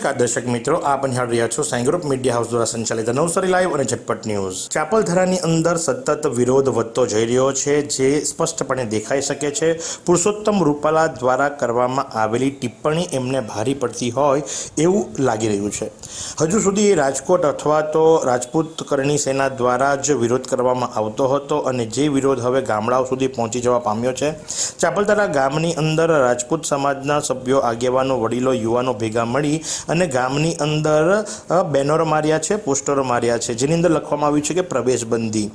નમસ્કાર દર્શક મિત્રો, આપ નિહાળ રહ્યા છો સાઈ ગ્રુપ મીડિયા હાઉસ દ્વારા સંચાલિત નવસારી લાઈવ અને ઝટપટ ન્યૂઝ. ચાપલધરાની અંદર સતત વિરોધ વધતો જઈ રહ્યો છે, જે સ્પષ્ટપણે દેખાઈ શકે છે. પુરુષોત્તમ રૂપાલા દ્વારા કરવામાં આવેલી ટિપ્પણી એમને ભારી પડતી હોય એવું લાગી રહ્યું છે. હજુ સુધી રાજકોટ અથવા તો રાજપૂત કરણી સેના દ્વારા જ વિરોધ કરવામાં આવતો હતો અને જે વિરોધ હવે ગામડાઓ સુધી પહોંચી જવા પામ્યો છે. ચાપલધરા ગામની અંદર રાજપૂત સમાજના સભ્યો, આગેવાનો, વડીલો, યુવાનો ભેગા મળી અને ગામની અંદર બેનરો માર્યા છે, પોસ્ટરો માર્યા છે, જેની અંદર લખવામાં આવ્યું છે કે પ્રવેશબંધી.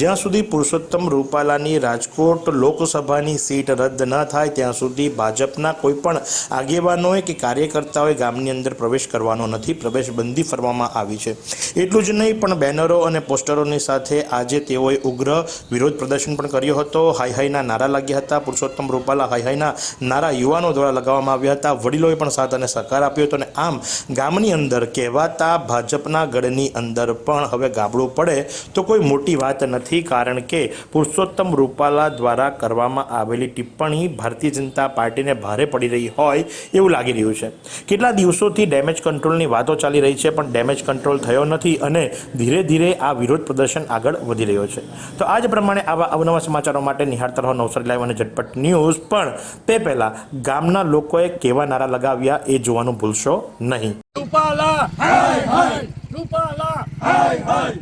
જ્યાં સુધી પુરુષોત્તમ રૂપાલાની રાજકોટ લોકસભાની સીટ રદ ન થાય, ત્યાં સુધી ભાજપના કોઈ પણ આગેવાનોએ કે કાર્યકર્તાઓએ ગામની અંદર પ્રવેશ કરવાનો નથી, પ્રવેશબંધી ફરવામાં આવી છે. એટલું જ નહીં, પણ બેનરો અને પોસ્ટરોની સાથે આજે તેઓએ ઉગ્ર વિરોધ પ્રદર્શન પણ કર્યો હતો. હાઈ હાઈના નારા લાગ્યા હતા. પુરુષોત્તમ રૂપાલા હાઈ હાઈના નારા યુવાનો દ્વારા લગાવવામાં આવ્યા હતા. વડીલોએ પણ સાથ અને સહકાર આપ્યો હતો અને આમ ગામની અંદર કહેવાતા ભાજપના ગઢની અંદર પણ હવે ગાબડું પડે તો કોઈ મોટી વાત નથી, કારણ કે પુરુષોત્તમ રૂપાલા દ્વારા કરવામાં આવેલી ટિપ્પણી ભારતીય જનતા પાર્ટીને ભારે પડી રહી હોય એવું લાગી રહ્યું છે. કેટલા દિવસોથી ડેમેજ કંટ્રોલની વાતો ચાલી રહી છે, પણ ડેમેજ કંટ્રોલ થયો નથી અને ધીરે ધીરે આ વિરોધ પ્રદર્શન આગળ વધી રહ્યો છે. તો આજ પ્રમાણે આવા અવનવા સમાચારો માટે નિહાળતા રહો નવસારી લાઈવ અને ઝટપટ ન્યૂઝ. પણ તે પહેલાં ગામના લોકોએ કેવા નારા લગાવ્યા એ જોવાનું ભૂલશો નહીં રૂપાલા! હાય હાય રૂપાલા! હાય હાય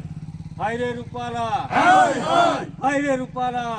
હાય રે રૂપાલા! હાય રે રૂપાલા!